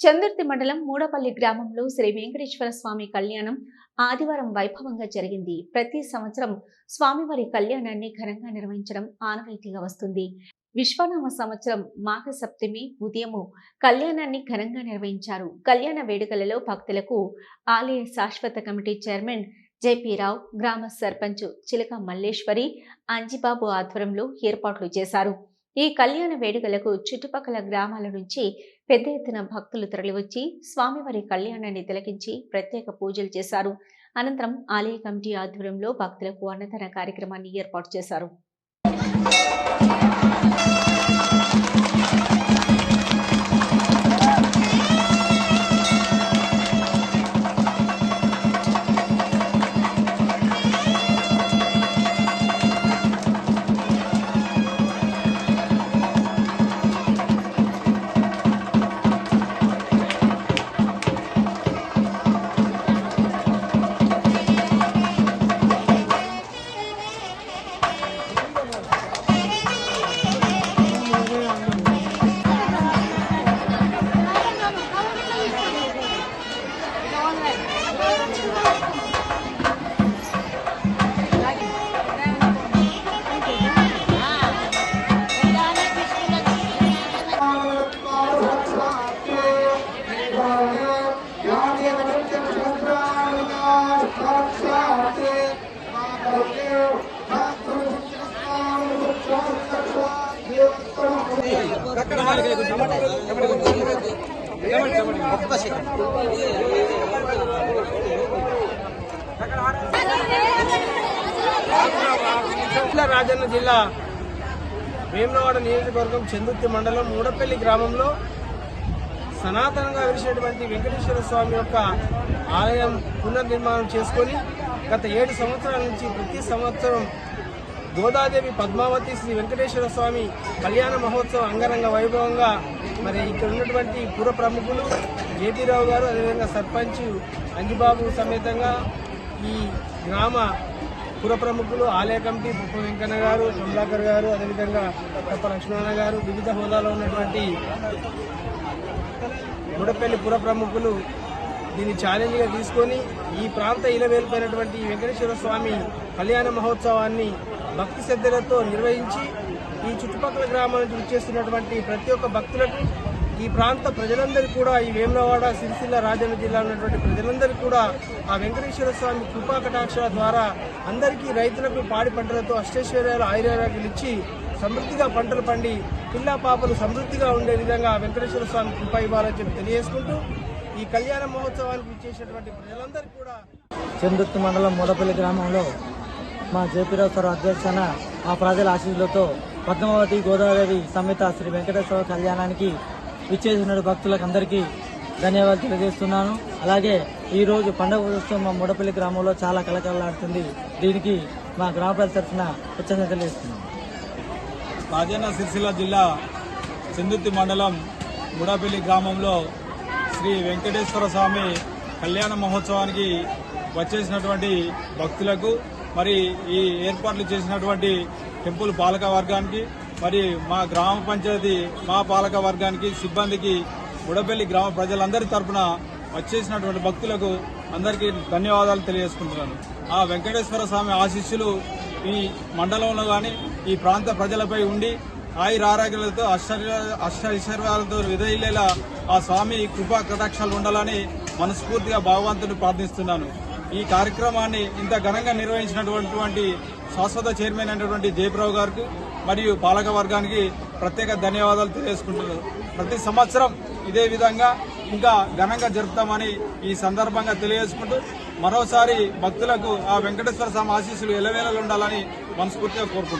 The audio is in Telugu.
చందుర్తి మండలం మూడపల్లి గ్రామంలో శ్రీ వెంకటేశ్వర స్వామి కళ్యాణం ఆదివారం వైభవంగా జరిగింది. ప్రతి సంవత్సరం స్వామివారి కళ్యాణాన్ని ఘనంగా నిర్వహించడం ఆనవాయితీగా వస్తుంది. విశ్వనామ సంవత్సరం మాఘ సప్తమి ఉదయము కళ్యాణాన్ని ఘనంగా నిర్వహించారు. కళ్యాణ వేడుకలలో భక్తులకు ఆలయ శాశ్వత కమిటీ చైర్మన్ జేపీ రావు గ్రామ సర్పంచ్ చిలక మల్లేశ్వరి అంజిబాబు ఆధ్వర్యంలో ఏర్పాట్లు చేశారు. ఈ కళ్యాణ వేడుకలకు చుట్టుపక్కల గ్రామాల నుంచి పెద్ద ఎత్తున భక్తులు తరలివచ్చి స్వామివారి కళ్యాణాన్ని తిలకించి ప్రత్యేక పూజలు చేశారు. అనంతరం ఆలయ కమిటీ ఆధ్వర్యంలో భక్తులకు అన్నదాన కార్యక్రమాన్ని ఏర్పాటు చేశారు. జిల్లా రాజన్న జిల్లా భీమనవాడ నియోజకవర్గం చందుర్తి మండలం మూడపల్లి గ్రామంలో సనాతనంగా వెలిసినటువంటి వెంకటేశ్వర స్వామి యొక్క ఆలయం పునర్నిర్మాణం చేసుకొని గత ఏడు సంవత్సరాల నుంచి ప్రతి సంవత్సరం గోదాదేవి పద్మావతి శ్రీ వెంకటేశ్వర స్వామి కళ్యాణ మహోత్సవం అంగరంగ వైభవంగా మరి ఇక్కడ ఉన్నటువంటి పుర ప్రముఖులు జేపీరావు గారు అదేవిధంగా సర్పంచ్ అంజిబాబు సమేతంగా ఈ గ్రామ పుర ప్రముఖులు ఆలయ కమిటీ పుప్ప వెంకన్న గారు కమలాకర్ గారు అదేవిధంగా తప్ప లక్ష్మణ గారు వివిధ హోదాలో ఉన్నటువంటి గుడపల్లి పుర ప్రముఖులు దీన్ని ఛాలెంజ్గా తీసుకొని ఈ ప్రాంత ఇలవేలిపోయినటువంటి వెంకటేశ్వర స్వామి కళ్యాణ మహోత్సవాన్ని భక్తి శ్రద్ధలతో నిర్వహించి ఈ చుట్టుపక్కల గ్రామాల నుంచి వచ్చేస్తున్నటువంటి ప్రతి ఒక్క భక్తులకు ఈ ప్రాంత ప్రజలందరూ కూడా ఈ వేములవాడ సిరిసిల్ల రాజన్న జిల్లా ఉన్నటువంటి ప్రజలందరూ కూడా ఆ వెంకటేశ్వర స్వామి కృపా కటాక్షల ద్వారా అందరికీ రైతులకు పాడి పంటలతో అష్టైశ్వర్యాలు ఆయుర్వేదాలు ఇచ్చి సమృద్ధిగా పంటలు పండి పిల్ల పాపలు సమృద్ధిగా ఉండే విధంగా వెంకటేశ్వర స్వామి కృప ఇవ్వాలని చెప్పి తెలియజేసుకుంటూ ఈ కళ్యాణ మహోత్సవానికి ఇచ్చేసినటువంటి ప్రజలందరికీ కూడా చందుర్తి మండలం మూడపల్లి గ్రామంలో మా జేపీరావు సార్ అధ్యక్షన మా ప్రజల ఆశీస్సులతో పద్మావతి గోదావరి సమేత శ్రీ వెంకటేశ్వర కళ్యాణానికి విచ్చేసిన భక్తులకు అందరికీ ధన్యవాదాలు తెలియజేస్తున్నాను. అలాగే ఈ రోజు పండుగ ఉత్సవం మా మూడపల్లి గ్రామంలో చాలా కలకలాడుతుంది దీనికి మా గ్రామ ప్రజల తరఫున ఉత్సాహం తెలియజేస్తున్నాను. రాజన్న సిరిసిల్ల జిల్లా చందుర్తి మండలం ముడాపల్లి గ్రామంలో శ్రీ వెంకటేశ్వర స్వామి కళ్యాణ మహోత్సవానికి వచ్చేసినటువంటి భక్తులకు మరి ఈ ఏర్పాట్లు చేసినటువంటి టెంపుల్ పాలక వర్గానికి మరి మా గ్రామ పంచాయతీ మా పాలక వర్గానికి సిబ్బందికి బుడపల్లి గ్రామ ప్రజలందరి తరపున వచ్చేసినటువంటి భక్తులకు అందరికీ ధన్యవాదాలు తెలియజేసుకుంటున్నాను. ఆ వెంకటేశ్వర స్వామి ఆశీస్సులు ఈ మండలంలో కానీ ఈ ప్రాంత ప్రజలపై ఉండి ఆయుర ఆరోగ్యాలతో అష్ట అష్ట ఐశ్వర్యాలతో విధయిలేలా ఆ స్వామి కృపా కటాక్షాలు ఉండాలని మనస్ఫూర్తిగా భగవంతుని ప్రార్థిస్తున్నాను. ఈ కార్యక్రమాన్ని ఇంత ఘనంగా నిర్వహించినటువంటి శాశ్వత చైర్మన్ అయినటువంటి జయప్రభు గారికి మరియు పాలక వర్గానికి ప్రత్యేక ధన్యవాదాలు తెలియజేసుకుంటున్నారు ప్రతి సంవత్సరం ఇదే విధంగా ఇంకా ఘనంగా జరుపుతామని ఈ సందర్భంగా తెలియజేసుకుంటూ మరోసారి భక్తులకు ఆ వెంకటేశ్వర స్వామి ఆశీస్సులు ఎలవేళలు ఉండాలని మనస్ఫూర్తిగా కోరుకుంటున్నాను.